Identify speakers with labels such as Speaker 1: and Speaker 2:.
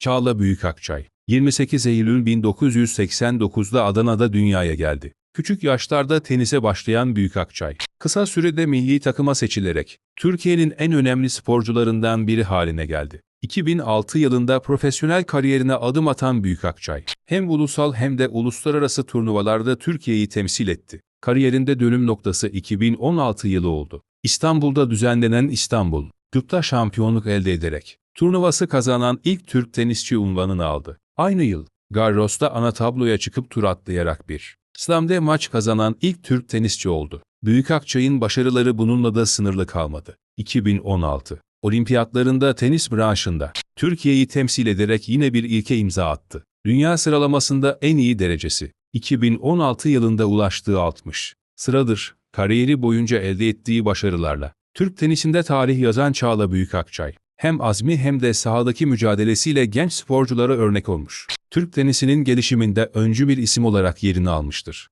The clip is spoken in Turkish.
Speaker 1: Çağla Büyükakçay 28 Eylül 1989'da Adana'da dünyaya geldi. Küçük yaşlarda tenise başlayan Büyükakçay, kısa sürede milli takıma seçilerek Türkiye'nin en önemli sporcularından biri haline geldi. 2006 yılında profesyonel kariyerine adım atan Büyükakçay, hem ulusal hem de uluslararası turnuvalarda Türkiye'yi temsil etti. Kariyerinde dönüm noktası 2016 yılı oldu. İstanbul'da düzenlenen İstanbul, Cup'ta şampiyonluk elde ederek turnuvası kazanan ilk Türk tenisçi unvanını aldı. Aynı yıl, Garros'ta ana tabloya çıkıp tur atlayarak bir Slam'de maç kazanan ilk Türk tenisçi oldu. Büyükakçay'ın başarıları bununla da sınırlı kalmadı. 2016 Olimpiyatlarında tenis branşında Türkiye'yi temsil ederek yine bir ilke imza attı. Dünya sıralamasında en iyi derecesi 2016 yılında ulaştığı 60 sıradır. Kariyeri boyunca elde ettiği başarılarla Türk tenisinde tarih yazan Çağla Büyükakçay hem azmi hem de sahadaki mücadelesiyle genç sporculara örnek olmuş. Türk tenisinin gelişiminde öncü bir isim olarak yerini almıştır.